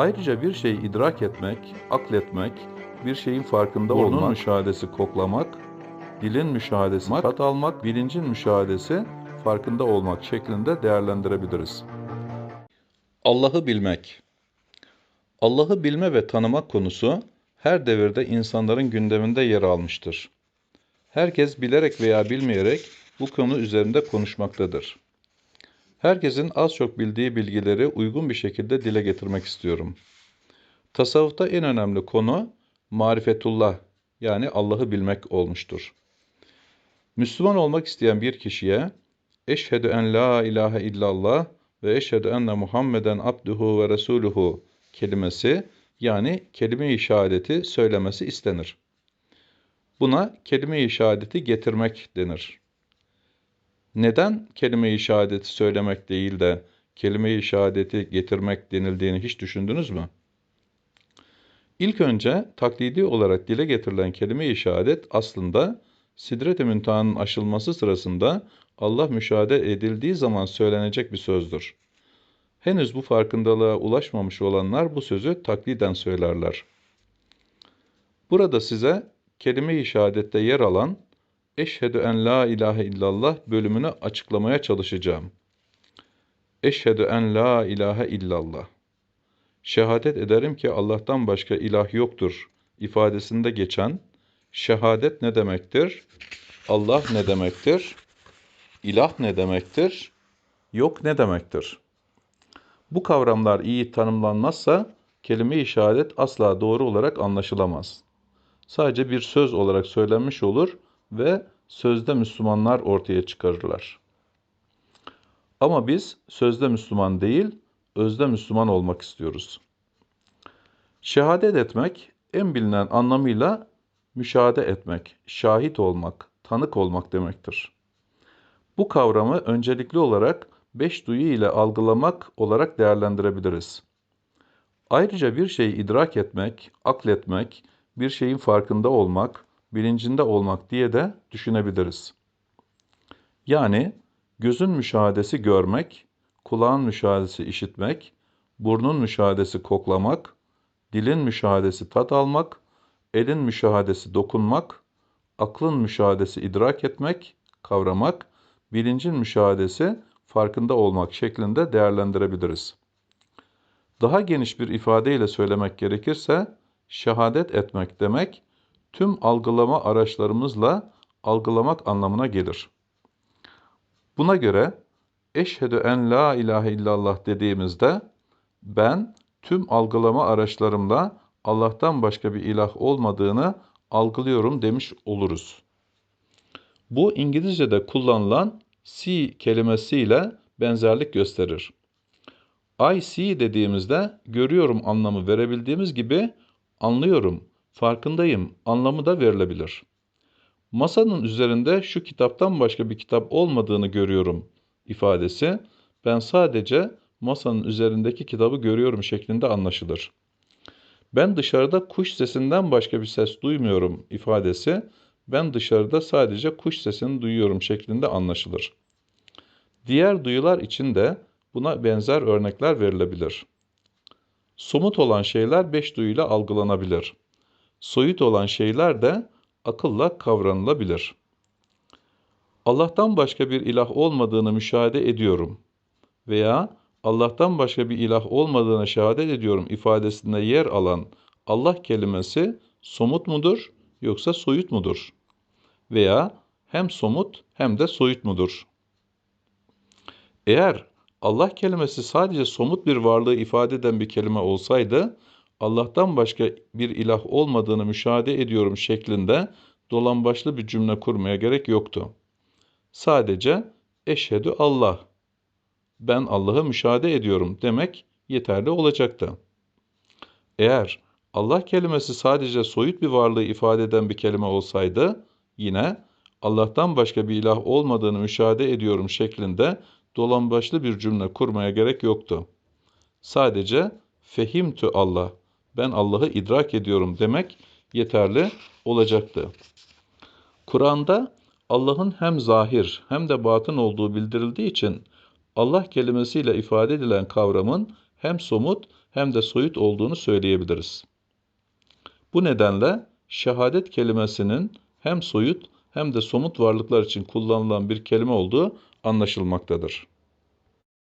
Ayrıca bir şeyi idrak etmek, akletmek, bir şeyin farkında Burnun olmak, müşahedesi koklamak, dilin müşahedesi tat almak, bilincin müşahedesi farkında olmak şeklinde değerlendirebiliriz. Allah'ı bilmek Allah'ı bilme ve tanımak konusu her devirde insanların gündeminde yer almıştır. Herkes bilerek veya bilmeyerek bu konu üzerinde konuşmaktadır. Herkesin az çok bildiği bilgileri uygun bir şekilde dile getirmek istiyorum. Tasavvufta en önemli konu marifetullah yani Allah'ı bilmek olmuştur. Müslüman olmak isteyen bir kişiye eşhedü en la ilahe illallah ve eşhedü enne Muhammeden abduhu ve resuluhu kelimesi yani kelime-i şehadeti söylemesi istenir. Buna kelime-i şehadeti getirmek denir. Neden kelime-i şehadeti söylemek değil de kelime-i şehadeti getirmek denildiğini hiç düşündünüz mü? İlk önce taklidi olarak dile getirilen kelime-i şehadet aslında Sidret-i Müntaha'nın aşılması sırasında Allah müşahede edildiği zaman söylenecek bir sözdür. Henüz bu farkındalığa ulaşmamış olanlar bu sözü takliden söylerler. Burada size kelime-i şehadette yer alan Eşhedü en la ilahe illallah bölümünü açıklamaya çalışacağım. Eşhedü en la ilahe illallah. Şehadet ederim ki Allah'tan başka ilah yoktur ifadesinde geçen şehadet ne demektir? Allah ne demektir? İlah ne demektir? Yok ne demektir? Bu kavramlar iyi tanımlanmazsa kelime-i şehadet asla doğru olarak anlaşılamaz. Sadece bir söz olarak söylenmiş olur ve sözde Müslümanlar ortaya çıkarırlar. Ama biz sözde Müslüman değil, özde Müslüman olmak istiyoruz. Şehadet etmek en bilinen anlamıyla müşahede etmek, şahit olmak, tanık olmak demektir. Bu kavramı öncelikli olarak beş duyu ile algılamak olarak değerlendirebiliriz. Ayrıca bir şeyi idrak etmek, akletmek, bir şeyin farkında olmak, bilincinde olmak diye de düşünebiliriz. Yani gözün müşahadesi görmek, kulağın müşahadesi işitmek, burnun müşahadesi koklamak, dilin müşahadesi tat almak, elin müşahadesi dokunmak, aklın müşahadesi idrak etmek, kavramak, bilincin müşahadesi farkında olmak şeklinde değerlendirebiliriz. Daha geniş bir ifadeyle söylemek gerekirse, şehadet etmek demek, tüm algılama araçlarımızla algılamak anlamına gelir. Buna göre eşhedü en la ilahe illallah dediğimizde ben tüm algılama araçlarımla Allah'tan başka bir ilah olmadığını algılıyorum demiş oluruz. Bu İngilizce'de kullanılan see kelimesiyle benzerlik gösterir. I see dediğimizde görüyorum anlamı verebildiğimiz gibi anlıyorum, farkındayım anlamı da verilebilir. Masanın üzerinde şu kitaptan başka bir kitap olmadığını görüyorum ifadesi ben sadece masanın üzerindeki kitabı görüyorum şeklinde anlaşılır. Ben dışarıda kuş sesinden başka bir ses duymuyorum ifadesi ben dışarıda sadece kuş sesini duyuyorum şeklinde anlaşılır. Diğer duyular için de buna benzer örnekler verilebilir. Somut olan şeyler beş duyuyla algılanabilir. Soyut olan şeyler de akılla kavranılabilir. Allah'tan başka bir ilah olmadığını müşahede ediyorum veya Allah'tan başka bir ilah olmadığına şehadet ediyorum ifadesinde yer alan Allah kelimesi somut mudur yoksa soyut mudur? Veya hem somut hem de soyut mudur? Eğer Allah kelimesi sadece somut bir varlığı ifade eden bir kelime olsaydı, Allah'tan başka bir ilah olmadığını müşahede ediyorum şeklinde dolambaçlı bir cümle kurmaya gerek yoktu. Sadece eşhedü Allah, ben Allah'ı müşahede ediyorum demek yeterli olacaktı. Eğer Allah kelimesi sadece soyut bir varlığı ifade eden bir kelime olsaydı, yine Allah'tan başka bir ilah olmadığını müşahede ediyorum şeklinde dolambaçlı bir cümle kurmaya gerek yoktu. Sadece fehimtü Allah, ben Allah'ı idrak ediyorum demek yeterli olacaktı. Kur'an'da Allah'ın hem zahir hem de batın olduğu bildirildiği için Allah kelimesiyle ifade edilen kavramın hem somut hem de soyut olduğunu söyleyebiliriz. Bu nedenle şehadet kelimesinin hem soyut hem de somut varlıklar için kullanılan bir kelime olduğu anlaşılmaktadır.